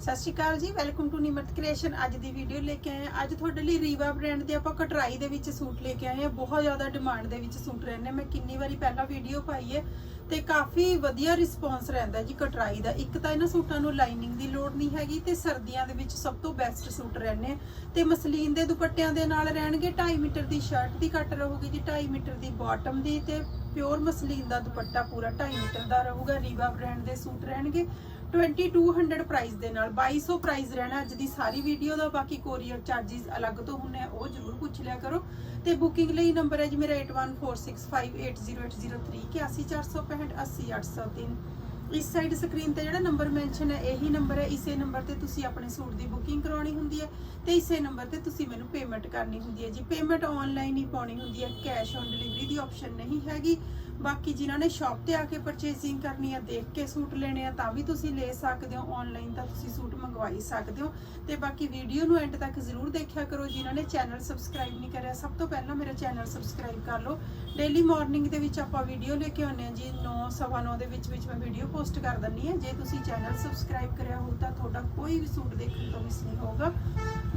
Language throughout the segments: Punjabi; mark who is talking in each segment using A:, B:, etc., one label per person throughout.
A: ਸਤਿ ਸ਼੍ਰੀ ਅਕਾਲ ਜੀ ਵੈਲਕਮ ਟੂ ਨਿਮਰਤ ਕ੍ਰੀਏਸ਼ਨ ਅੱਜ ਦੀ ਵੀਡੀਓ ਲੈ ਕੇ ਆਏ ਹਾਂ। ਅੱਜ ਤੁਹਾਡੇ ਲਈ ਰੀਵਾ ਬ੍ਰਾਂਡ ਦੇ ਆਪਾਂ ਕਟਰਾਈ ਦੇ ਵਿੱਚ ਸੂਟ ਲੈ ਕੇ ਆਏ ਹਾਂ। ਬਹੁਤ ਜ਼ਿਆਦਾ ਡਿਮਾਂਡ ਦੇ ਵਿੱਚ ਸੂਟ ਰਹਿੰਦੇ ਮੈਂ ਕਿੰਨੀ ਵਾਰੀ ਪਹਿਲਾਂ ਵੀਡੀਓ ਪਾਈ ਹੈ ਤੇ ਕਾਫੀ ਵਧੀਆ ਰਿਸਪੌਂਸ ਰਹਿੰਦਾ ਜੀ ਕਟਰਾਈ ਦਾ। ਇੱਕ ਤਾਂ ਇਹਨਾਂ ਸੂਟਾਂ ਨੂੰ ਲਾਈਨਿੰਗ ਦੀ ਲੋੜ ਨਹੀਂ ਹੈਗੀ ਤੇ ਸਰਦੀਆਂ ਦੇ ਵਿੱਚ ਸਭ ਤੋਂ ਬੈਸਟ ਸੂਟ ਰਹਿੰਦੇ ਆ ਤੇ ਮਸਲੀਨ ਦੇ ਦੁਪੱਟਿਆਂ ਦੇ ਨਾਲ ਰਹਿਣਗੇ। 2.5 ਮੀਟਰ ਦੀ ਸ਼ਰਟ ਦੀ ਕੱਟ ਰਹੂਗੀ ਜੀ 2.5 ਮੀਟਰ ਦੀ ਬਾਟਮ ਦੀ ਤੇ ਪਿਓਰ ਮਸਲੀਨ ਦਾ ਦੁਪੱਟਾ ਪੂਰਾ 2.5 ਮੀਟਰ ਦਾ ਰਹੂਗਾ। ਰੀਵਾ ਬ੍ਰਾਂਡ ਦੇ ਸੂਟ ਰਹਿਣਗੇ। 2200 ਪ੍ਰਾਈਸ ਦੇ ਨਾਲ 2200 ਪ੍ਰਾਈਸ ਰਹਿਣਾ ਅੱਜ ਦੀ ਸਾਰੀ ਵੀਡੀਓ ਦਾ, ਬਾਕੀ ਕੋਰੀਅਰ ਚਾਰजेस ਅਲੱਗ ਤੋਂ ਹੁੰਨੇ ਉਹ ਜ਼ਰੂਰ ਪੁੱਛ ਲਿਆ ਕਰੋ। ਤੇ ਬੁਕਿੰਗ ਲਈ ਨੰਬਰ ਹੈ ਜੀ ਮੇਰਾ 8146580803 8146580803 ਇਸ ਸਾਈਡ ਸਕਰੀਨ ਤੇ ਜਿਹੜਾ ਨੰਬਰ ਮੈਂਸ਼ਨ ਹੈ, ਇਹੀ ਨੰਬਰ ਹੈ। ਇਸੇ ਨੰਬਰ ਤੇ ਤੁਸੀਂ ਆਪਣੇ ਸੂਟ ਦੀ ਬੁਕਿੰਗ ਕਰਾਉਣੀ ਹੁੰਦੀ ਹੈ ਤੇ ਇਸੇ ਨੰਬਰ ਤੇ ਤੁਸੀਂ ਮੈਨੂੰ ਪੇਮੈਂਟ ਕਰਨੀ ਹੁੰਦੀ ਹੈ ਜੀ। ਪੇਮੈਂਟ ਆਨਲਾਈਨ ਹੀ ਪਾਉਣੀ ਹੁੰਦੀ ਹੈ ਕੈਸ਼ ਔਨ ਡਿਲੀਵਰੀ ਦੀ ਆਪਸ਼ਨ ਨਹੀਂ ਹੈਗੀ। ਬਾਕੀ ਜਿਨ੍ਹਾਂ ਨੇ ਸ਼ਾਪ ਤੇ ਆ ਕੇ ਪਰਚੇਸਿੰਗ ਕਰਨੀ ਹੈ, ਦੇਖ ਕੇ ਸੂਟ ਲੈਣੇ ਆ, ਤਾਂ ਵੀ ਤੁਸੀਂ ਲੈ ਸਕਦੇ ਹੋ। ਆਨਲਾਈਨ ਤਾਂ ਤੁਸੀਂ ਸੂਟ ਮੰਗਵਾਈ ਸਕਦੇ ਹੋ। ਤੇ ਬਾਕੀ ਵੀਡੀਓ ਨੂੰ ਐਂਡ ਤੱਕ ਜ਼ਰੂਰ ਦੇਖਿਆ ਕਰੋ। ਜਿਨ੍ਹਾਂ ਨੇ ਚੈਨਲ ਸਬਸਕ੍ਰਾਈਬ ਨਹੀਂ ਕਰਿਆ, ਸਭ ਤੋਂ ਪਹਿਲਾਂ ਮੇਰਾ ਚੈਨਲ ਸਬਸਕ੍ਰਾਈਬ ਕਰ ਲਓ। ਡੇਲੀ ਮਾਰਨਿੰਗ ਦੇ ਵਿੱਚ ਆਪਾਂ ਵੀਡੀਓ ਲੈ ਕੇ ਆਉਂਦੇ ਹਾਂ ਜੀ। 9:30 ਦੇ ਵਿੱਚ ਵਿੱਚ ਮੈਂ ਵੀਡੀਓ ਪੋਸਟ ਕਰ ਦਿੰਨੀ ਹਾਂ ਜੇ ਤੁਸੀਂ ਚੈਨਲ ਸਬਸਕ੍ਰਾਈਬ ਕਰਿਆ ਹੋ ਤਾਂ ਤੁਹਾਡਾ ਕੋਈ ਵੀ ਸੂਟ ਦੇਖਣ ਤੋਂ ਮਿਸ ਨਹੀਂ ਹੋਊਗਾ।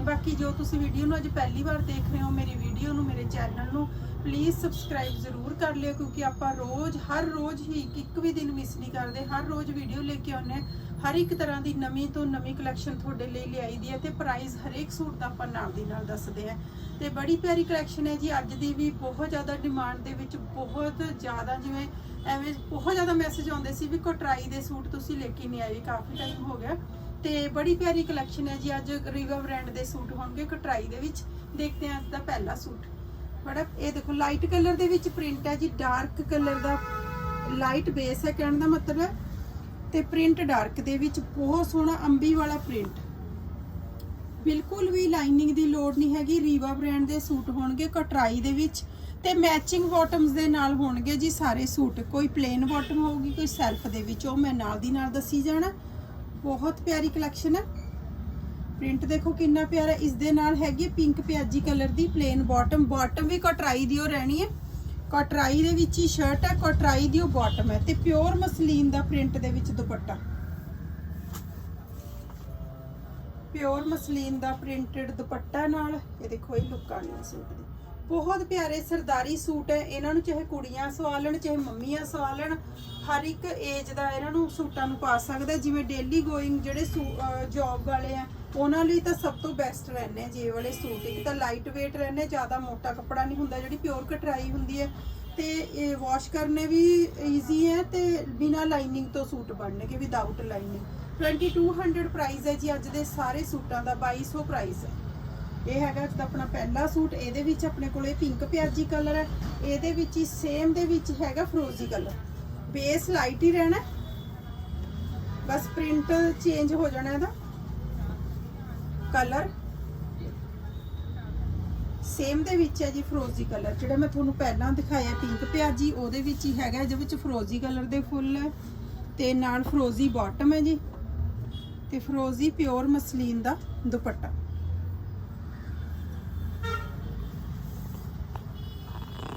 A: ਬਾਕੀ ਜੋ ਤੁਸੀਂ ਵੀਡੀਓ ਨੂੰ ਅੱਜ ਪਹਿਲੀ ਵਾਰ ਦੇਖ ਰਹੇ ਹੋ ਮੇਰੀ ਵੀਡੀਓ ਨੂੰ, ਮੇਰੇ ਚੈਨਲ ਨੂੰ ਪਲੀਜ਼ ਸਬਸਕ੍ਰਾਈਬ ਜ਼ਰੂਰ ਕਰ ਲਿਓ ਕਿਉਂਕਿ ਆਪਾਂ ਰੋਜ਼, ਹਰ ਰੋਜ਼ ਹੀ ਇੱਕ- ਇੱਕ ਵੀ ਦਿਨ ਮਿਸ ਨਹੀਂ ਕਰਦੇ। ਹਰ ਰੋਜ਼ ਵੀਡੀਓ ਲੈ ਕੇ ਆਉਂਦੇ ਹਾਂ। ਹਰ ਇੱਕ ਤਰ੍ਹਾਂ ਦੀ ਨਵੀਂ ਤੋਂ ਨਵੀਂ ਕਲੈਕਸ਼ਨ ਤੁਹਾਡੇ ਲਈ ਲਿਆਈ ਦੀ ਹੈ ਤੇ ਪ੍ਰਾਈਸ ਹਰੇਕ ਸੂਟ ਦਾ ਆਪਾਂ ਨਾਲ ਦੀ ਨਾਲ ਦੱਸਦੇ ਆ ਤੇ ਬੜੀ ਪਿਆਰੀ ਕਲੈਕਸ਼ਨ ਹੈ ਜੀ। ਅੱਜ ਦੀ ਵੀ ਬਹੁਤ ਜ਼ਿਆਦਾ ਡਿਮਾਂਡ ਦੇ ਵਿੱਚ ਬਹੁਤ ਜ਼ਿਆਦਾ ਜਿਵੇਂ ਐਵੇਂ ਬਹੁਤ ਜ਼ਿਆਦਾ ਮੈਸੇਜ ਆਉਂਦੇ ਸੀ ਵੀ ਕੋਟਰਾਈ ਦੇ ਸੂਟ ਤੁਸੀਂ ਲੈ ਕੇ ਨਹੀਂ ਆਏ, ਕਾਫੀ ਟਾਈਮ ਹੋ ਗਿਆ। ਤੇ ਬੜੀ ਪਿਆਰੀ ਕਲੈਕਸ਼ਨ ਹੈ ਜੀ, ਅੱਜ ਰੀਵਾ ਬ੍ਰਾਂਡ ਦੇ ਸੂਟ ਹੋਣਗੇ ਕਟਰਾਈ ਦੇ ਵਿੱਚ। ਦੇਖਦੇ ਹਾਂ ਅੱਜ ਦਾ ਪਹਿਲਾ ਸੂਟ। ਬੜਾ, ਇਹ ਦੇਖੋ ਲਾਈਟ ਕਲਰ ਦੇ ਵਿੱਚ ਪ੍ਰਿੰਟ ਹੈ ਜੀ ਡਾਰਕ ਕਲਰ ਦਾ ਲਾਈਟ ਬੇਸ ਹੈ, ਕਹਿਣ ਦਾ ਮਤਲਬ ਹੈ। ਤੇ ਪ੍ਰਿੰਟ ਡਾਰਕ ਦੇ ਵਿੱਚ ਬਹੁਤ ਸੋਹਣਾ ਅੰਬੀ ਵਾਲਾ ਪ੍ਰਿੰਟ ਬਿਲਕੁਲ ਵੀ ਲਾਈਨਿੰਗ ਦੀ ਲੋੜ ਨਹੀਂ ਹੈਗੀ ਰੀਵਾ ਬ੍ਰਾਂਡ ਦੇ ਸੂਟ ਹੋਣਗੇ ਕਟਰਾਈ ਦੇ ਵਿੱਚ। ਤੇ ਮੈਚਿੰਗ ਬਾਟਮਸ ਦੇ ਨਾਲ ਹੋਣਗੇ ਜੀ ਸਾਰੇ ਸੂਟ। ਕੋਈ ਪਲੇਨ ਬਾਟਮ ਹੋਊਗੀ, ਕੋਈ ਸੈਲਫ ਦੇ ਵਿੱਚ। ਉਹ ਮੈਂ ਨਾਲ ਦੀ ਨਾਲ ਦੱਸੀ ਜਾਣਾ। ਬਹੁਤ ਪਿਆਰੀ ਕਲੈਕਸ਼ਨ ਹੈ ਪ੍ਰਿੰਟ ਦੇਖੋ ਕਿੰਨਾ ਪਿਆਰਾ। ਇਸ ਦੇ ਨਾਲ ਹੈਗੀ ਪਿੰਕ ਪਿਆਜੀ ਕਲਰ ਦੀ ਪਲੇਨ ਬਾਟਮ ਬਾਟਮ ਵੀ ਕਟਰਾਈ ਦੀ ਉਹ ਰਹਿਣੀ ਹੈ ਕਟਰਾਈ ਦੇ ਵਿੱਚ ਹੀ ਸ਼ਰਟ ਹੈ ਕਟਰਾਈ ਦੀ ਉਹ ਬਾਟਮ ਹੈ ਤੇ ਪਿਓਰ ਮਸਲੀਨ ਦਾ ਪ੍ਰਿੰਟ ਦੇ ਵਿੱਚ ਦੁਪੱਟਾ। ਪਿਓਰ ਮਸਲੀਨ ਦਾ ਪ੍ਰਿੰਟਡ ਦੁਪੱਟਾ ਨਾਲ। ਇਹ ਦੇਖੋ ਇਹ ਲੁੱਕ ਆਣੀ ਹੈ ਸੂਟ ਦੀ। ਬਹੁਤ ਪਿਆਰੇ ਸਰਦਾਰੀ ਸੂਟ ਹੈ। ਇਹਨਾਂ ਨੂੰ ਚਾਹੇ ਕੁੜੀਆਂ ਸਵਾ ਲੈਣ, ਚਾਹੇ ਮੰਮੀਆਂ ਸਵਾ ਲੈਣ, ਹਰ ਇੱਕ ਏਜ ਦਾ ਇਹਨਾਂ ਨੂੰ ਸੂਟਾਂ ਨੂੰ ਪਾ ਸਕਦਾ ਜਿਵੇਂ ਡੇਲੀ ਗੋਇੰਗ ਜਿਹੜੇ ਜੌਬ ਵਾਲੇ ਆ, ਉਹਨਾਂ ਲਈ ਤਾਂ ਸਭ ਤੋਂ ਬੈਸਟ ਰਹਿੰਦੇ ਜੇ ਵਾਲੇ ਸੂਟ। ਇੱਕ ਤਾਂ ਲਾਈਟ weight ਰਹਿੰਦੇ, ਜ਼ਿਆਦਾ ਮੋਟਾ ਕੱਪੜਾ ਨਹੀਂ ਹੁੰਦਾ, ਜਿਹੜੀ ਪਿਓਰ ਕਟਰਾਈ ਹੁੰਦੀ ਹੈ। ਤੇ ਇਹ ਵਾਸ਼ ਕਰਨੇ ਵੀ ਈਜ਼ੀ ਹੈ ਤੇ ਬਿਨਾ ਲਾਈਨਿੰਗ ਤੋਂ ਸੂਟ ਬਣਨਗੇ ਵਿਦਆਊਟ ਲਾਈਨਿੰਗ 2200 ਪ੍ਰਾਈਸ ਹੈ ਜੀ, ਅੱਜ ਦੇ ਸਾਰੇ ਸੂਟਾਂ ਦਾ 2200 ਪ੍ਰਾਈਸ ਹੈ। ਇਹ ਹੈਗਾ ਅੱਜ ਆਪਣਾ ਪਹਿਲਾ ਸੂਟ, ਇਹਦੇ ਵਿੱਚ ਆਪਣੇ ਕੋਲੇ ਪਿੰਕ ਪਿਆਜੀ ਕਲਰ ਹੈ। ਇਹਦੇ ਵਿੱਚ ਹੀ ਸੇਮ ਦੇ ਵਿੱਚ ਹੈਗਾ ਫਰੋਜ਼ੀ ਕਲਰ ਬੇਸ ਲਾਈਟ ਹੀ ਰਹਿਣਾ ਬਸ ਪ੍ਰਿੰਟ ਚੇਂਜ ਹੋ ਜਾਣਾ ਇਹਦਾ। ਕਲਰ ਸੇਮ ਦੇ ਵਿੱਚ ਹੈ ਜੀ ਫਰੋਜ਼ੀ ਕਲਰ ਜਿਹੜਾ ਮੈਂ ਤੁਹਾਨੂੰ ਪਹਿਲਾਂ ਦਿਖਾਇਆ ਪਿੰਕ ਪਿਆਜੀ, ਉਹਦੇ ਵਿੱਚ ਹੀ ਹੈਗਾ, ਇਹਦੇ ਵਿੱਚ ਫਰੋਜ਼ੀ ਕਲਰ ਦੇ ਫੁੱਲ ਹੈ। ਤੇ ਨਾਲ ਫਰੋਜ਼ੀ ਬਾਟਮ ਹੈ ਜੀ। ਤੇ ਫਰੋਜ਼ੀ ਪਿਓਰ ਮਸਲੀਨ ਦਾ ਦੁਪੱਟਾ।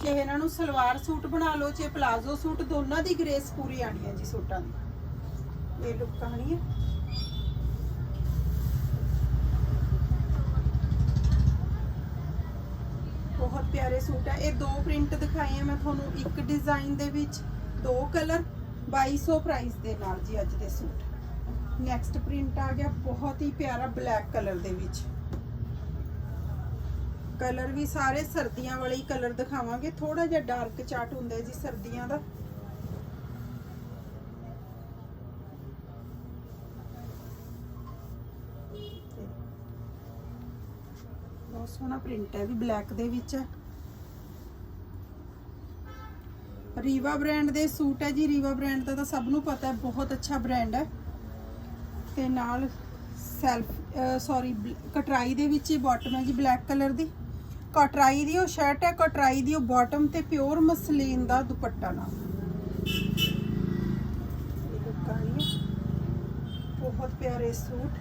A: ਚਾਹੇ ਇਹਨਾਂ ਨੂੰ ਸਲਵਾਰ ਸੂਟ ਬਣਾ ਲਓ ਚਾਹੇ ਪਲਾਜ਼ੋ ਸੂਟ ਦੋਨਾਂ ਦੀ ਗ੍ਰੇਸ ਪੂਰੀ ਆਣੀ ਹੈ ਜੀ ਸੂਟਾਂ ਦੀ। ਇਹ ਲੁੱਕ ਆਣੀ ਹੈ। ਬਹੁਤ ਪਿਆਰੇ ਸੂਟ ਹੈ ਇਹ ਦੋ ਪ੍ਰਿੰਟ ਦਿਖਾਏ ਆ ਮੈਂ ਤੁਹਾਨੂੰ, ਇੱਕ ਡਿਜ਼ਾਈਨ ਦੇ ਵਿੱਚ ਦੋ ਕਲਰ 2200 ਪ੍ਰਾਈਸ ਦੇ ਨਾਲ ਜੀ ਅੱਜ ਦੇ ਸੂਟ। ਨੈਕਸਟ ਪ੍ਰਿੰਟ ਆ ਗਿਆ, ਬਹੁਤ ਹੀ ਪਿਆਰਾ ਬਲੈਕ ਕਲਰ ਦੇ ਵਿੱਚ। ਕਲਰ ਵੀ ਸਾਰੇ ਸਰਦੀਆਂ ਵਾਲੇ ਹੀ ਕਲਰ ਦਿਖਾਵਾਂਗੇ। ਥੋੜਾ ਜਿਹਾ ਡਾਰਕ ਚਾਰਟ ਹੁੰਦਾ ਜੀ ਸਰਦੀਆਂ ਦਾ। ਬਹੁਤ ਸੋਹਣਾ ਪ੍ਰਿੰਟ ਹੈ ਵੀ, ਬਲੈਕ ਦੇ ਵਿੱਚ ਹੈ। ਰੀਵਾ ਬ੍ਰਾਂਡ ਦੇ ਸੂਟ ਹੈ ਜੀ। ਰੀਵਾ ਬ੍ਰਾਂਡ ਦਾ ਤਾਂ ਸਭ ਨੂੰ ਪਤਾ ਹੈ, ਬਹੁਤ ਅੱਛਾ ਬ੍ਰਾਂਡ ਹੈ। ਤੇ ਨਾਲ ਸੈਲਫ ਸੌਰੀ ਕਟਰਾਈ ਦੇ ਵਿੱਚ ਹੀ ਬਾਟਮ ਹੈ ਜੀ, ਬਲੈਕ ਕਲਰ ਦੀ। ਕਟਰਾਈ ਦੀ ਉਹ ਸ਼ਰਟ ਹੈ, ਕਟਰਾਈ ਦੀ ਉਹ ਬਾਟਮ ਤੇ ਪਿਓਰ ਮਸਲੀਨ ਦਾ ਦੁਪੱਟਾ ਨਾਲ ਬਹੁਤ ਪਿਆਰੇ ਸੂਟ।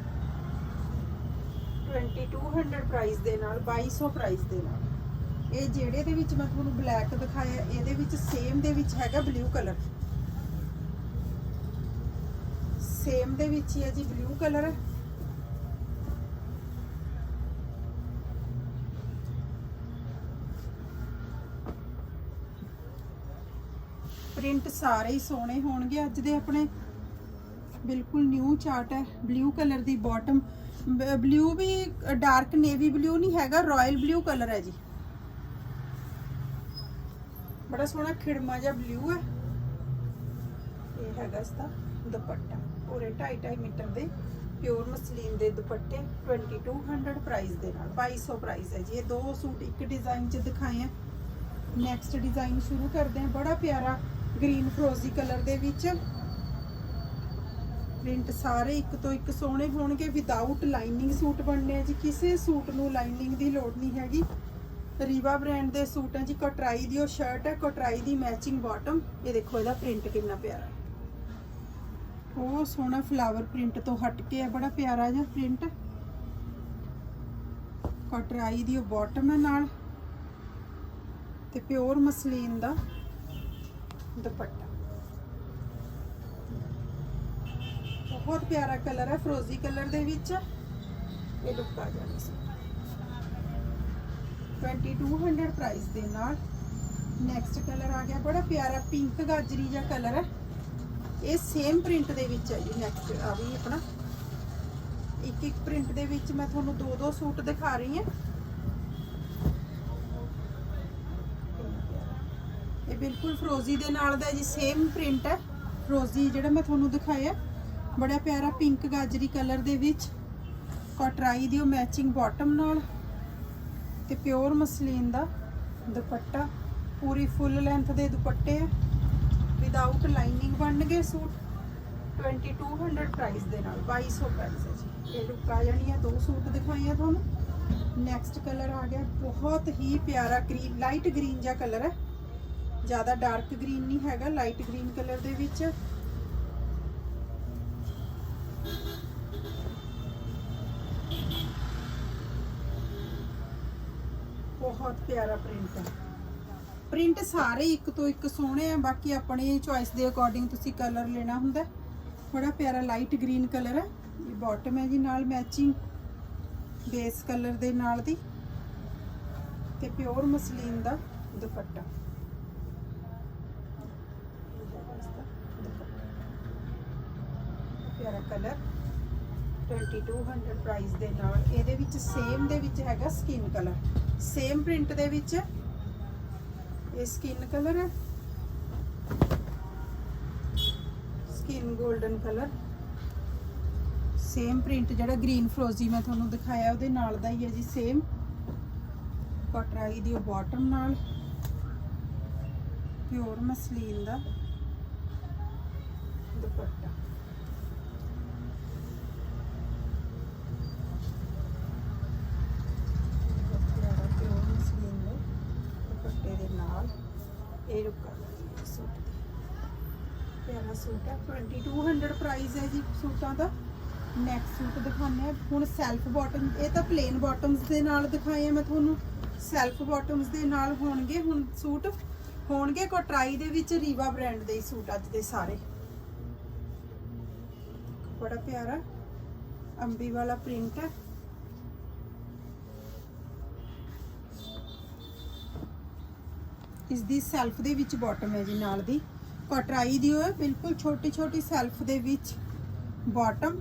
A: 2200 ਪ੍ਰਾਈਸ ਦੇ ਨਾਲ 2200 ਪ੍ਰਾਈਸ ਦੇ ਨਾਲ। ਇਹ ਜਿਹੜੇ ਦੇ ਵਿੱਚ ਮੈਂ ਤੁਹਾਨੂੰ ਬਲੈਕ ਦਿਖਾਇਆ, ਇਹਦੇ ਵਿੱਚ ਸੇਮ ਦੇ ਵਿੱਚ ਹੈਗਾ ਬਲੂ ਕਲਰ ਸੇਮ ਦੇ ਵਿੱਚ ਹੀ ਹੈ ਜੀ ਬਲੂ ਕਲਰ ਪ੍ਰਿੰਟ ਸਾਰੇ ਹੀ ਸੋਹਣੇ ਹੋਣਗੇ। ਅੱਜ ਦੇ ਆਪਣੇ ਬਿਲਕੁਲ ਨਿਊ ਚਾਰਟ ਹੈ। ਬਲੂ ਕਲਰ ਦੀ ਬਾਟਮ ਬਲੂ ਵੀ ਡਾਰਕ ਨੇਵੀ ਬਲੂ ਨਹੀਂ ਹੈਗਾ ਰਾਇਲ ਬਲੂ ਕਲਰ ਹੈ ਜੀ। ਬੜਾ ਸੋਹਣਾ ਖਿੜਮਾ ਜਿਹਾ ਬਲੂ ਹੈ। ਇਹ ਹੈਗਾ ਇਸ ਦਾ ਦੁਪੱਟਾ। ਪੂਰੇ 2.5 ਮੀਟਰ ਦੇ ਪਿਓਰ ਮਸਲੀਨ ਦੇ ਦੁਪੱਟੇ 2200 ਪ੍ਰਾਈਸ ਦੇ ਨਾਲ 2200 ਪ੍ਰਾਈਸ ਹੈ ਜੀ। ਇਹ ਦੋ ਸੂਟ ਇੱਕ ਡਿਜ਼ਾਈਨ 'ਚ ਦਿਖਾਏ ਆ। ਨੈਕਸਟ ਡਿਜ਼ਾਈਨ ਸ਼ੁਰੂ ਕਰਦੇ ਹਾਂ ਬੜਾ ਪਿਆਰਾ ਗ੍ਰੀਨ ਫਰੋਜ਼ੀ ਕਲਰ ਦੇ ਵਿੱਚ। ਪ੍ਰਿੰਟ ਸਾਰੇ ਇੱਕ ਤੋਂ ਇੱਕ ਸੋਹਣੇ ਹੋਣਗੇ ਵਿਦਆਊਟ ਲਾਈਨਿੰਗ ਸੂਟ ਬਣਨੇ ਆ ਜੀ। ਕਿਸੇ ਸੂਟ ਨੂੰ ਲਾਈਨਿੰਗ ਦੀ ਲੋੜ ਨਹੀਂ ਹੈਗੀ। ਰੀਵਾ ਬ੍ਰਾਂਡ ਦੇ ਸੂਟ ਹੈ ਜੀ, ਕਟਰਾਈ ਦੀ ਉਹ ਸ਼ਰਟ ਹੈ ਕਟਰਾਈ ਦੀ ਮੈਚਿੰਗ ਬਾਟਮ ਇਹ ਦੇਖੋ, ਇਹਦਾ ਪ੍ਰਿੰਟ ਕਿੰਨਾ ਪਿਆਰਾ। ਉਹ ਸੋਹਣਾ ਫਲਾਵਰ ਪ੍ਰਿੰਟ ਤੋਂ ਹਟ ਕੇ ਹੈ ਬੜਾ ਪਿਆਰਾ ਜਿਹਾ ਪ੍ਰਿੰਟ ਕਟਰਾਈ ਦੀ ਉਹ ਬਾਟਮ ਹੈ ਨਾਲ। ਤੇ ਪਿਓਰ ਮਸਲੀਨ ਦਾ। ਦੁਪੱਟਾ। ਬਹੁਤ ਪਿਆਰਾ ਕਲਰ ਹੈ ਫਰੋਜ਼ੀ ਕਲਰ ਦੇ ਵਿੱਚ। ਇਹ ਲੁੱਕ ਆ ਜਾਣੀ ਸੀ। 2200 ਪ੍ਰਾਈਸ ਦੇ ਨਾਲ ਨੈਕਸਟ ਕਲਰ ਆ ਗਿਆ। ਬੜਾ ਪਿਆਰਾ ਪਿੰਕ ਗਾਜਰੀ ਜਿਹਾ ਕਲਰ ਹੈ। ਇਹ ਸੇਮ ਪ੍ਰਿੰਟ ਦੇ ਵਿੱਚ ਹੈ ਜੀ ਨੈਕਸਟ ਆ ਵੀ ਆਪਣਾ। ਇੱਕ ਇੱਕ ਪ੍ਰਿੰਟ ਦੇ ਵਿੱਚ ਮੈਂ ਤੁਹਾਨੂੰ ਦੋ ਦੋ ਸੂਟ ਦਿਖਾ ਰਹੀ ਹਾਂ। ਇਹ ਬਿਲਕੁਲ ਫਰੋਜ਼ੀ ਦੇ ਨਾਲ ਦਾ ਜੀ ਸੇਮ ਪ੍ਰਿੰਟ ਹੈ। ਫਰੋਜ਼ੀ ਜਿਹੜਾ ਮੈਂ ਤੁਹਾਨੂੰ ਦਿਖਾਇਆ, ਬੜਾ ਪਿਆਰਾ ਪਿੰਕ ਗਾਜਰੀ ਕਲਰ ਦੇ ਵਿੱਚ। ਕਟਰਾਈ ਦੀ ਉਹ ਮੈਚਿੰਗ ਬਾਟਮ ਨਾਲ। ਤੇ ਪਿਓਰ ਮਸਲੀਨ ਦਾ ਦੁਪੱਟਾ। ਪੂਰੀ ਫੁੱਲ ਲੈਂਥ ਦੇ ਦੁਪੱਟੇ ਆ। ਵਿਦਆਊਟ ਲਾਈਨਿੰਗ ਬਣਨਗੇ ਸੂਟ। 2200 ਪ੍ਰਾਈਸ ਦੇ ਨਾਲ 2200 ਪ੍ਰਾਈਸ ਹੈ ਜੀ। ਇਹ ਲੁੱਕ ਆ ਜਾਣੀ ਹੈ ਦੋ ਸੂਟ ਦਿਖਾਏ ਆ ਤੁਹਾਨੂੰ। ਨੈਕਸਟ ਕਲਰ ਆ ਗਿਆ। ਬਹੁਤ ਹੀ ਪਿਆਰਾ ਗ੍ਰੀਨ ਲਾਈਟ ਗ੍ਰੀਨ ਜਿਹਾ ਕਲਰ ਹੈ। ਜ਼ਿਆਦਾ ਡਾਰਕ ਗ੍ਰੀਨ ਨਹੀਂ ਹੈਗਾ ਲਾਈਟ ਗ੍ਰੀਨ ਕਲਰ ਦੇ ਵਿੱਚ। ਬਹੁਤ ਪਿਆਰਾ ਪ੍ਰਿੰਟ ਹੈ। ਪ੍ਰਿੰਟ ਸਾਰੇ ਇੱਕ ਤੋਂ ਇੱਕ ਸੋਹਣੇ ਆ, ਬਾਕੀ ਆਪਣੀ ਚੁਆਇਸ ਦੇ ਅਕੋਰਡਿੰਗ ਤੁਸੀਂ ਕਲਰ ਲੈਣਾ ਹੁੰਦਾ ਹੈ। ਪਿਆਰਾ ਲਾਈਟ ਗ੍ਰੀਨ ਕਲਰ ਹੈ। ਇਹ ਬਾਟਮ ਹੈ ਜੀ, ਨਾਲ ਮੈਚਿੰਗ ਬੇਸ ਕਲਰ ਦੇ ਨਾਲ ਦੀ। ਤੇ ਪਿਓਰ ਮਸਲੀਨ ਦਾ ਦੁਪੱਟਾ ਪਿਆਰਾ ਕਲਰ 2200 ਪ੍ਰਾਈਸ ਦੇ ਨਾਲ। ਇਹਦੇ ਵਿੱਚ ਸੇਮ ਦੇ ਵਿੱਚ ਹੈਗਾ ਸਕਿਨ ਕਲਰ ਸੇਮ ਪ੍ਰਿੰਟ ਦੇ ਵਿੱਚ ਇਹ ਸਕਿਨ ਕਲਰ ਹੈ। Skin golden colour same print ਜਿਹੜਾ ਗ੍ਰੀਨ ਫਰੋਜ਼ੀ ਮੈਂ ਤੁਹਾਨੂੰ ਦਿਖਾਇਆ, ਉਹਦੇ ਨਾਲ ਦਾ ਹੀ ਹੈ ਜੀ ਸੇਮ ਕਟਰਾਈ ਦੀ ਬਾਟਮ ਨਾਲ। ਪਿਓਰ ਮਸਲੀਨ ਦਾ ਦੁਪੱਟਾ ਪਿਆਰਾ ਪਿਓਰ ਮਸਲੀਨ ਦੇ ਦੁਪੱਟੇ ਦੇ ਨਾਲ ਇਹ ਰੁਕਾ ਸੂਟ। ਪਿਆਰਾ ਸੂਟ ਹੈ। 2200 ਪ੍ਰਾਈਸ ਹੈ ਜੀ ਸੂਟਾਂ ਦਾ। ਨੈਕਸਟ ਸੂਟ ਦਿਖਾਉਂਦੇ ਆ ਹੁਣ ਸੈਲਫ ਬਾਟਮ ਇਹ ਤਾਂ ਪਲੇਨ ਬਾਟਮਸ ਦੇ ਨਾਲ ਦਿਖਾਏ ਆ ਮੈਂ ਤੁਹਾਨੂੰ। ਸੈਲਫ ਬਾਟਮਸ ਦੇ ਨਾਲ ਹੋਣਗੇ ਹੁਣ ਸੂਟ। ਹੋਣਗੇ ਕੋਟਰਾਈ ਦੇ ਵਿੱਚ ਰੀਵਾ ਬ੍ਰਾਂਡ ਦੇ ਹੀ ਸੂਟ ਅੱਜ ਦੇ ਸਾਰੇ। ਬੜਾ ਪਿਆਰਾ। ਅੰਬੀ ਵਾਲਾ ਪ੍ਰਿੰਟ ਹੈ। ਇਸ ਦੀ ਸੈਲਫ ਦੇ ਵਿੱਚ ਬਾਟਮ ਹੈ ਜੀ ਨਾਲ ਦੀ। ਕਟਰਾਈ ਦੀ ਹੋਏ, ਬਿਲਕੁਲ ਛੋਟੀ ਛੋਟੀ ਸੈਲਫ ਦੇ ਵਿੱਚ ਬਾਟਮ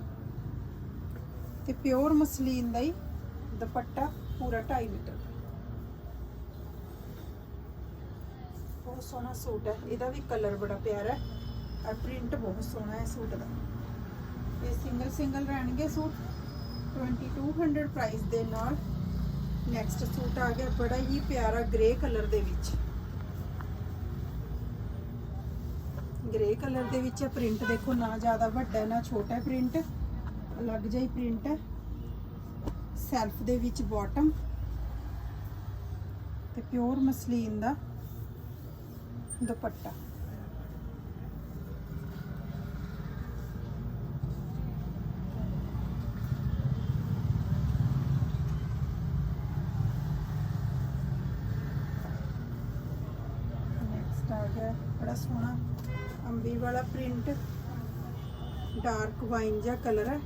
A: ਤੇ ਪਿਓਰ ਮਸਲੀਨ ਦਾ ਹੀ ਦੁਪੱਟਾ ਪੂਰਾ 2.5 ਮੀਟਰ ਬਹੁਤ ਸੋਹਣਾ ਸੂਟ ਹੈ। ਇਹਦਾ ਵੀ ਕਲਰ ਬੜਾ ਪਿਆਰਾ ਹੈ। ਔਰ ਪ੍ਰਿੰਟ ਬਹੁਤ ਸੋਹਣਾ ਹੈ ਸੂਟ ਦਾ। ਇਹ ਸਿੰਗਲ ਸਿੰਗਲ ਰਹਿਣਗੇ ਸੂਟ। 2200 ਪ੍ਰਾਈਸ ਦੇ ਨਾਲ ਨੈਕਸਟ ਸੂਟ ਆ ਗਿਆ। ਬੜਾ ਹੀ ਪਿਆਰਾ ਗ੍ਰੇ ਕਲਰ ਦੇ ਵਿੱਚ। ਗ੍ਰੇ ਕਲਰ ਦੇ ਵਿੱਚ ਪ੍ਰਿੰਟ ਦੇਖੋ, ਨਾ ਜ਼ਿਆਦਾ ਵੱਡਾ ਨਾ ਛੋਟਾ ਪ੍ਰਿੰਟ ਅਲੱਗ ਜਿਹਾ ਹੀ ਪ੍ਰਿੰਟ ਹੈ। ਸੈਲਫ ਦੇ ਵਿੱਚ ਬਾਟਮ ਤੇ ਪਿਓਰ ਮਸਲੀਨ ਦਾ ਦੁਪੱਟਾ। ਨੈਕਸਟ ਆ ਗਿਆ, ਬੜਾ ਸੋਹਣਾ ਅੰਬੀ ਵਾਲਾ ਪ੍ਰਿੰਟ। ਡਾਰਕ ਵਾਈਨ ਜਿਹਾ ਕਲਰ ਹੈ।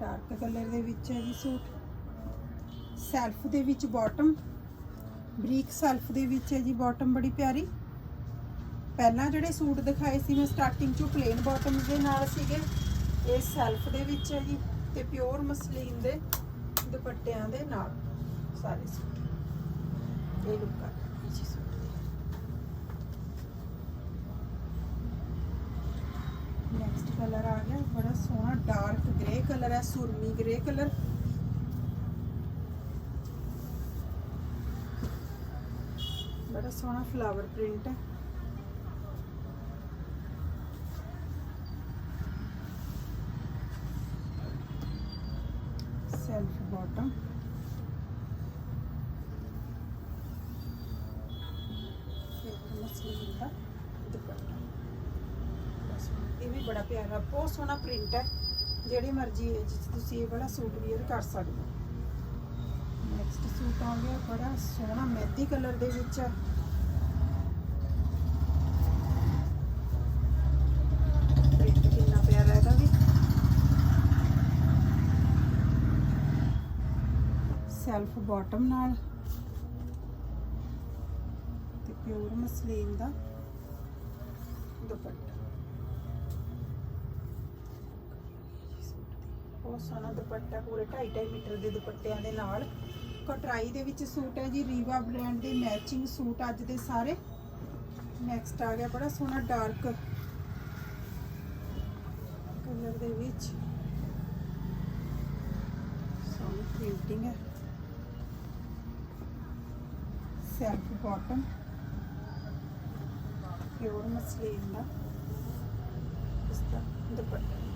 A: ਡਾਰਕ ਕਲਰ ਦੇ ਵਿੱਚ ਹੈ ਜੀ ਸੂਟ। ਸੈਲਫ ਦੇ ਵਿੱਚ ਬਾਟਮ। ਬਰੀਕ ਸੈਲਫ ਦੇ ਵਿੱਚ ਹੈ ਜੀ ਬਾਟਮ, ਬੜੀ ਪਿਆਰੀ। ਪਹਿਲਾਂ ਜਿਹੜੇ ਸੂਟ ਦਿਖਾਏ ਸੀ ਮੈਂ ਸਟਾਰਟਿੰਗ ਚੋਂ ਪਲੇਨ ਬਾਟਮ ਦੇ ਨਾਲ ਸੀਗੇ। ਇਹ ਸੈਲਫ ਦੇ ਵਿੱਚ ਹੈ ਜੀ ਤੇ ਪਿਓਰ ਮਸਲੀਨ ਦੇ ਦੁਪੱਟਿਆਂ ਦੇ ਨਾਲ ਸਾਰੇ ਸੂਟ। ਇਹ ਲੁੱਕ ਆ ਜੀ ਸੂਟ ਦੀ ਨੈਕਸਟ ਕਲਰ ਆ ਗਿਆ, ਬੜਾ ਸੋਹਣਾ ਡਾਰਕ ਗ੍ਰੇ ਕਲਰ ਹੈ, ਸੁਰਮੀ ਗ੍ਰੇ ਕਲਰ ਬੜਾ ਸੋਹਣਾ ਫਲਾਵਰ ਪ੍ਰਿੰਟ ਹੈ ਸੈਲਫ ਬਾਟਮ ਮਸਲੀਨ ਦਾ ਦੁਪੱਟਾ ਬਸ ਇਹ ਵੀ ਬੜਾ ਪਿਆਰਾ ਬਹੁਤ ਸੋਹਣਾ ਪ੍ਰਿੰਟ ਹੈ। ਜਿਹੜੀ ਮਰਜ਼ੀ ਏਜ 'ਚ ਤੁਸੀਂ ਇਹ ਵਾਲਾ ਸੂਟ ਵੀਅਰ ਕਰ ਸਕਦੇ ਹੋ। ਨੈਕਸਟ ਸੂਟ ਆ ਗਿਆ ਬੜਾ ਸੋਹਣਾ ਮਹਿੰਦੀ ਕਲਰ ਦੇ ਵਿੱਚ ਹੈ। ਪਿਆਰਾ ਇਹਦਾ ਵੀ। ਸੈਲਫ ਬਾਟਮ ਨਾਲ। ਤੇ ਪਿਓਰ ਮਸਲੀਨ ਦਾ ਦੁਪੱਟਾ। ਬਹੁਤ ਸੋਹਣਾ ਦੁਪੱਟਾ, ਪੂਰੇ 2.5 ਮੀਟਰ ਦੇ ਦੁਪੱਟਿਆਂ ਦੇ ਨਾਲ। ਕਟਰਾਈ ਦੇ ਵਿੱਚ ਸੂਟ ਹੈ ਜੀ, ਰੀਵਾ ਬ੍ਰਾਂਡ ਦੇ ਮੈਚਿੰਗ ਸੂਟ ਅੱਜ ਦੇ ਸਾਰੇ। ਨੈਕਸਟ ਆ ਗਿਆ ਬੜਾ ਸੋਹਣਾ ਡਾਰਕ ਕਲਰ ਦੇ ਵਿੱਚ। ਸੋਹਣੀ ਪ੍ਰਿੰਟਿੰਗ ਹੈ। ਸੈਲਫ ਬਾਟਮ ਪਿਓਰ ਮਸਲੀਨ ਦਾ ਇਸ ਦਾ ਦੁਪੱਟਾ।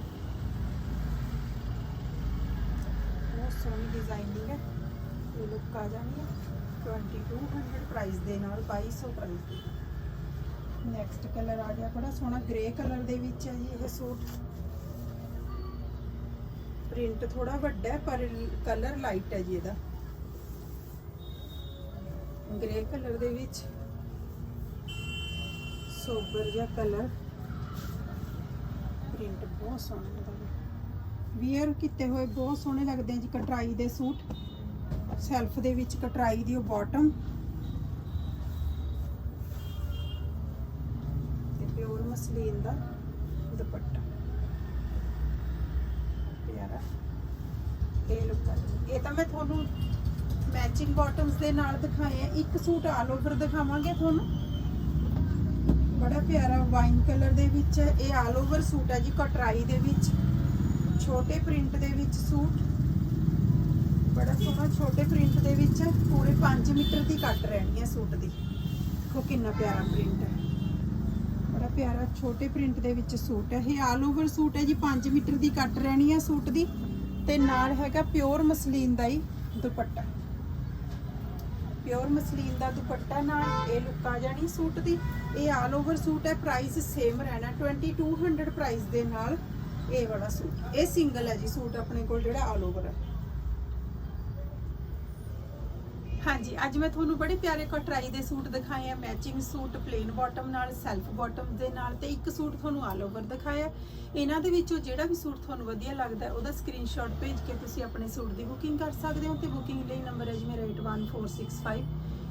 A: ਬਹੁਤ ਸੋਹਣੀ ਡਿਜ਼ਾਈਨਿੰਗ ਹੈ। ਇਹ ਲੁੱਕ ਆ ਜਾਣੀ ਹੈ। 2200 ਪ੍ਰਾਈਸ ਦੇ ਨਾਲ 2200 ਪ੍ਰਾਈਸ ਦੀ ਨੈਕਸਟ ਕਲਰ ਆ ਗਿਆ ਬੜਾ ਸੋਹਣਾ। ਗ੍ਰੇ ਕਲਰ ਦੇ ਵਿੱਚ ਹੈ ਜੀ ਇਹ ਸੂਟ। ਪ੍ਰਿੰਟ ਥੋੜਾ ਵੱਡਾ ਹੈ, ਪਰ ਕਲਰ ਲਾਈਟ ਹੈ ਜੀ ਇਹਦਾ। ਗ੍ਰੇ ਕਲਰ ਦੇ ਵਿੱਚ ਸੋਬਰ ਜਿਹਾ ਕਲਰ ਪ੍ਰਿੰਟ ਬਹੁਤ ਸੋਹਣਾ ਲੱਗਦਾ। ਵੀਅਰ ਕੀਤੇ ਹੋਏ ਬਹੁਤ ਸੋਹਣੇ ਲੱਗਦੇ ਆ ਜੀ, ਕਟਰਾਈ ਦੇ ਸੂਟ। ਸੈਲਫ ਦੇ ਵਿੱਚ ਕਟਰਾਈ ਦੀ ਉਹ ਬਾਟਮ ਤੇ ਪਿਓਰ ਮਸਲੀਨ ਦਾ ਦੁਪੱਟਾ। ਪਿਆਰਾ। ਇਹ ਲੁੱਕ ਇਹ ਤਾਂ ਮੈਂ ਤੁਹਾਨੂੰ ਮੈਚਿੰਗ ਬਾਟਮਸ ਦੇ ਨਾਲ ਦਿਖਾਏ ਆ। ਇੱਕ ਸੂਟ ਆਲ ਓਵਰ ਦਿਖਾਵਾਂਗੇ ਤੁਹਾਨੂੰ। ਬੜਾ ਪਿਆਰਾ ਵਾਈਨ ਕਲਰ ਦੇ ਵਿੱਚ ਹੈ। ਇਹ ਆਲ ਓਵਰ ਸੂਟ ਹੈ ਜੀ, ਕਟਰਾਈ ਦੇ ਵਿੱਚ। ਛੋਟੇ ਪ੍ਰਿੰਟ ਦੇ ਵਿੱਚ ਸੂਟ। ਬੜਾ ਸੋਹਣਾ ਛੋਟੇ ਪ੍ਰਿੰਟ ਦੇ ਵਿੱਚ ਪੂਰੇ 5 ਮੀਟਰ ਦੀ ਕੱਟ ਰਹਿਣੀ ਹੈ ਸੂਟ ਦੀ। ਦੇਖੋ ਕਿੰਨਾ ਪਿਆਰਾ ਪ੍ਰਿੰਟ ਹੈ। ਬੜਾ ਪਿਆਰਾ ਛੋਟੇ ਪ੍ਰਿੰਟ ਦੇ ਵਿੱਚ ਸੂਟ ਹੈ। ਇਹ ਆਲ ਓਵਰ ਸੂਟ ਹੈ ਜੀ 5 ਮੀਟਰ ਦੀ ਕੱਟ ਰਹਿਣੀ ਹੈ ਸੂਟ ਦੀ। ਤੇ ਨਾਲ ਹੈਗਾ ਪਿਓਰ ਮਸਲੀਨ ਦਾ ਹੀ ਦੁਪੱਟਾ। ਪਿਓਰ ਮਸਲੀਨ ਦਾ ਦੁਪੱਟਾ ਨਾਲ ਇਹ ਲੁੱਕ ਆ ਜਾਣੀ ਸੂਟ ਦੀ। ਇਹ ਆਲ ਓਵਰ ਸੂਟ ਹੈ ਪ੍ਰਾਈਸ ਸੇਮ ਰਹਿਣਾ 2200 ਪ੍ਰਾਈਸ ਦੇ ਨਾਲ। ਇਹ ਵਾਲਾ ਸੂਟ ਇਹ ਸਿੰਗਲ ਹੈ ਜੀ ਸੂਟ ਆਪਣੇ ਕੋਲ ਜਿਹੜਾ ਆਲ ਓਵਰ ਹੈ। ਹਾਂਜੀ ਅੱਜ ਮੈਂ ਤੁਹਾਨੂੰ ਬੜੇ ਪਿਆਰੇ ਕਟਰਾਈ ਦੇ ਸੂਟ ਦਿਖਾਏ ਆ ਮੈਚਿੰਗ ਸੂਟ ਪਲੇਨ ਬਾਟਮ ਨਾਲ ਸੈਲਫ ਬਾਟਮ ਦੇ ਨਾਲ ਤੇ ਇੱਕ ਸੂਟ ਤੁਹਾਨੂੰ ਆਲ ਓਵਰ ਦਿਖਾਇਆ ਇਹਨਾਂ ਦੇ ਵਿੱਚੋਂ ਜਿਹੜਾ ਵੀ ਸੂਟ ਤੁਹਾਨੂੰ ਵਧੀਆ ਲੱਗਦਾ ਹੈ, ਉਹਦਾ ਸਕਰੀਨਸ਼ਾਟ ਭੇਜ ਕੇ ਤੁਸੀਂ ਆਪਣੇ ਸੂਟ ਦੀ ਬੁਕਿੰਗ ਕਰ ਸਕਦੇ ਹੋ ਤੇ ਬੁਕਿੰਗ ਲਈ ਨੰਬਰ ਹੈ ਜੀ ਮੇਰਾ 81465